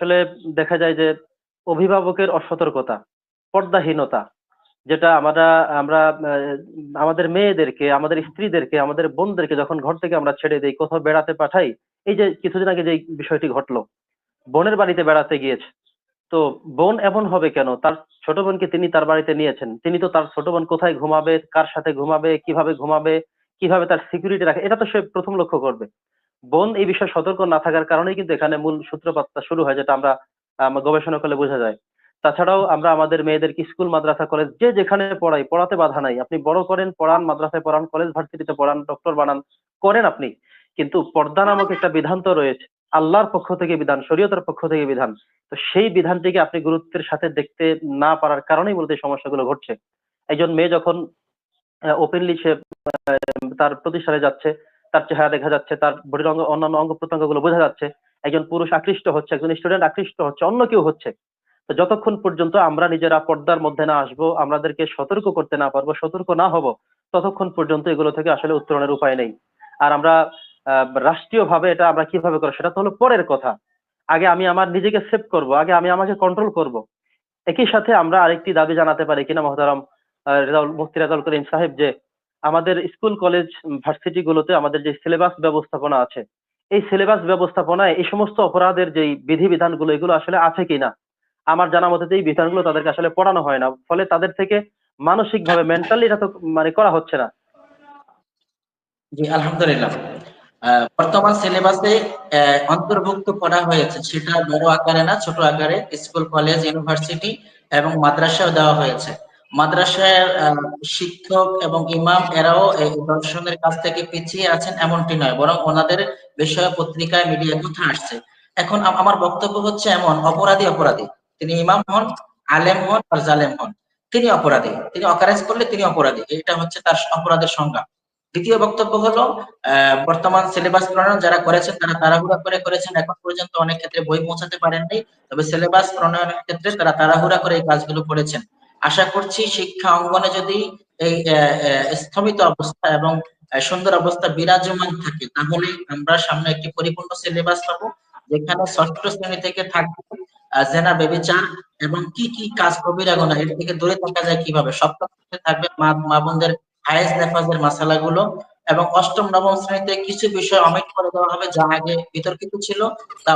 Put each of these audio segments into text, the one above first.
আসলে দেখা যায় যে অভিভাবকের অসতর্কতা, পর্দাহীনতা যেটা আমরা আমরা আমাদের মেয়েদেরকে, আমাদের স্ত্রীদেরকে, আমাদের বোনদেরকে যখন ঘর থেকে আমরা ছেড়ে দেই, কোথাও বেড়াতে পাঠাই, এই যে কিছুদিন আগে যেই বিষয়টি ঘটলো, বোনের বাড়িতে বেড়াতে গিয়েছে। তো বোন এমন হবে কেন? তার ছোট বোনকে তিনি তার বাড়িতে নিয়েছেন। তিনি তো তার ছোট বোন কোথায় ঘুমাবে, কার সাথে ঘুমাবে, কীভাবে ঘুমাবে, কীভাবে তার সিকিউরিটি রাখে, এটা তো সে প্রথম লক্ষ্য করবে। বোন এই বিষয়ে সতর্ক না থাকার কারণেই কিন্তু এখানে মূল সূত্রপাতটা শুরু হয় যেটা আমরা গবেষণা করলে বোঝা যায়। তাছাড়াও আমরা আমাদের মেয়েদেরকে স্কুল, মাদ্রাসা, কলেজ যে যেখানে পড়াই, পড়াতে বাধা নাই। আপনি বড় করেন, পড়ান, মাদ্রাসায় পড়ান, কলেজ ভার্সিটিতে পড়ান, ডক্টর বানান, করেন আপনি। কিন্তু পর্দা নামক একটা বিধান তো রয়েছে। আল্লাহর পক্ষ থেকে বিধান, শরীয়তের পক্ষ থেকে বিধান। তো সেই বিধানটিকে আপনি গুরুত্বের সাথে দেখতে না পারার কারণেই মূলত এই সমস্যাগুলো ঘটছে। একজন মেয়ে যখন ওপেনলি সে তার প্রতিষ্ঠানে যাচ্ছে, তার চেহারা দেখা যাচ্ছে, তার বডির অঙ্গ অন্যান্য অঙ্গ-প্রত্যঙ্গগুলো বোঝা যাচ্ছে। একজন পুরুষ আকৃষ্ট হচ্ছে, একজন স্টুডেন্ট আকৃষ্ট হচ্ছে, অন্য কেউ হচ্ছে। তো যতক্ষণ পর্যন্ত আমরা নিজেরা পর্দার মধ্যে না আসব, আমাদেরকে সতর্ক করতে না পারব, সতর্ক না হব, ততক্ষণ পর্যন্ত এগুলো থেকে আসলে উত্তরণের উপায় নেই। আর আমরা আ রাষ্ট্রীয়ভাবে এটা আমরা কীভাবে করব সেটা তো হলো পরের কথা। আগে আমি আমার নিজেকে সেভ করব, আগে আমি আমাকে কন্ট্রোল করব। একই সাথে আমরা আরেকটি দাবি জানাতে পারি কিনা মহতারাম রেজাউল মুফতি রেজাউল করিম সাহেব যে আমাদের স্কুল, কলেজ, ভার্সিটি গুলোতে আমাদের যে সিলেবাস ব্যবস্থাপনা আছে, এই সিলেবাস ব্যবস্থাপনায় এই সমস্ত অপরাধের যে বিধি-বিধানগুলো এগুলো আসলে আছে কিনা? আমার জানা মতে এই বিধানগুলো তাদেরকে আসলে পড়ানো হয় না। ফলে তাদের থেকে মানসিকভাবে মেন্টালি এটা তো মানে করা হচ্ছে না। জি, আলহামদুলিল্লাহ। বর্তমান সিলেবাসে অন্তর্ভুক্ত করা হয়েছে সেটা বড় আকারে না, ছোট আকারে স্কুল, কলেজ, ইউনিভার্সিটি এবং মাদ্রাসাও দেওয়া হয়েছে। মাদ্রাসার শিক্ষক এবং ইমাম এরাও এই দর্শনের কাছ থেকে পিছিয়ে আছেন এমনটি নয়। বরং ওনাদের বিষয়ে পত্রিকায় মিডিয়া কথা আসছে। এখন আমার বক্তব্য হচ্ছে এমন অপরাধী, অপরাধী। তিনি ইমাম হন, আলেম হন আর জালেম হন। তিনি অপরাধী। তিনি অকারেন্স করলে তিনি অপরাধী। এটা হচ্ছে তার অপরাধের সংজ্ঞা। দ্বিতীয় বক্তব্য হলো বর্তমান সিলেবাস প্রণয়ন যারা করেছেন তারা তাড়াহুড়া করে করেছেন। এখন পর্যন্ত অনেক ক্ষেত্রে বই পৌঁছাতে পারেননি। তবে সিলেবাস প্রণয়নের ক্ষেত্রে তারা তাড়াহুড়া করে এই কাজগুলো করেছেন। আশা করছি শিক্ষা অঙ্গনে যদি এই অ্যা অবস্থা এবং সুন্দর অবস্থা বিরাজমান থাকে তাহলে আমরা সামনে একটি পরিপূর্ণ সিলেবাস পাবো। যেখানে ষষ্ঠ শ্রেণি থেকে থাকবে জেনা, বেবিচার এবং কি, কি কাজ কবিরা গুনাহ এর থেকে দূরে থাকা যায় কীভাবে? শ্রেণীতে থাকবে মা মা বোনদের হায়েস্ট নেফাজের মাসালাগুলো এবং অষ্টম, নবম শ্রেণীতে কিছু বিষয় অমিট করে দেওয়া হবে যা আগে বিতর্কিত ছিল। তা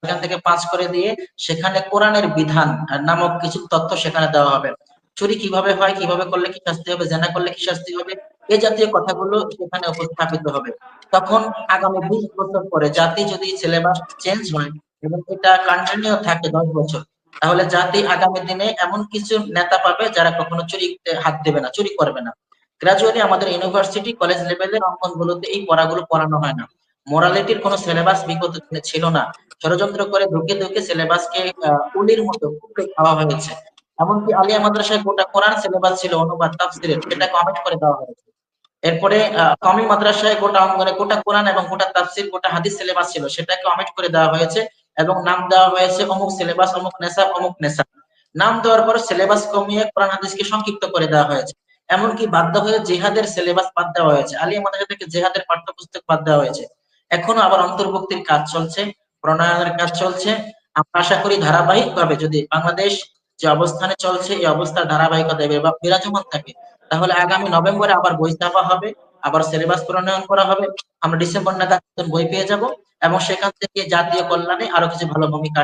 সেখান থেকে পাস করে দিয়ে সেখানে কোরআনের বিধান নামক কিছু তথ্য সেখানে দেওয়া হবে। চুরি কীভাবে হয়, কীভাবে করলে কি শাস্তি হবে, জেনা করলে কি শাস্তি হবে, এ জাতীয় কথাগুলো সেখানে উপস্থাপিত হবে। তখন আগামী ২০ বছর পরে জাতি যদি সিলেবাস চেঞ্জ হয় এবং এটা কন্টিনিউ থাকে ১০ বছর, তাহলে জাতি আগামী দিনে এমন কিছু নেতা পাবে যারা কখনো চুরি হাত দেবে না, চুরি করবে না। গ্র্যাজুয়ালি আমাদের ইউনিভার্সিটি, কলেজ লেভেলের অঙ্গনগুলোতে এই পড়াগুলো পড়ানো হয় না। মোরালিটির কোন সিলেবাস বিগত দিনে ছিল না। ষড়যন্ত্র করে ধুকে, ধুকে সিলেবাসকে উলির মতো খাওয়া হয়েছে। এমনকি আলিয়া মাদ্রাসায় গোটা কোরআন সিলেবাস ছিল অনুবাদ তাফসীরের সেটাকে অমিট করে দেওয়া হয়েছে। এরপরে আ কওমি মাদ্রাসায় গোটা অঙ্গনে গোটা কোরআন এবং গোটা তাফসীর, গোটা হাদিস সিলেবাস ছিল সেটাকে অমিট করে দেওয়া হয়েছে এবং নাম দেওয়া হয়েছে অমুক সিলেবাস, অমুক নেশা অমুক নেশা নাম দেওয়ার পর সিলেবাস কমিয়ে কোরআন হাদিসকে সংক্ষিপ্ত করে দেওয়া হয়েছে। এমনকি বাধ্য হয়ে জেহাদের সিলেবাস বাদ দেওয়া হয়েছে। আলিয়া মাদ্রাসা থেকে জিহাদের পাঠ্যপুস্তক বাদ দেওয়া হয়েছে। এখনও আবার অন্তর্ভুক্তির কাজ চলছে, প্রণয়নের কাজ চলছে। আমরা আশা করি ধারাবাহিকভাবে যদি বাংলাদেশ যে অবস্থানে চলছে এই অবস্থার ধারাবাহিকতা বা বিরাজমান থাকে তাহলে আগামী নভেম্বরে আবার বই ছাপা হবে, আবার সিলেবাস প্রণয়ন করা হবে। আমরা ডিসেম্বর নাগাদ বই পেয়ে যাব এবং সেখান থেকে জাতীয় কল্যাণে আরও কিছু ভালো ভূমিকা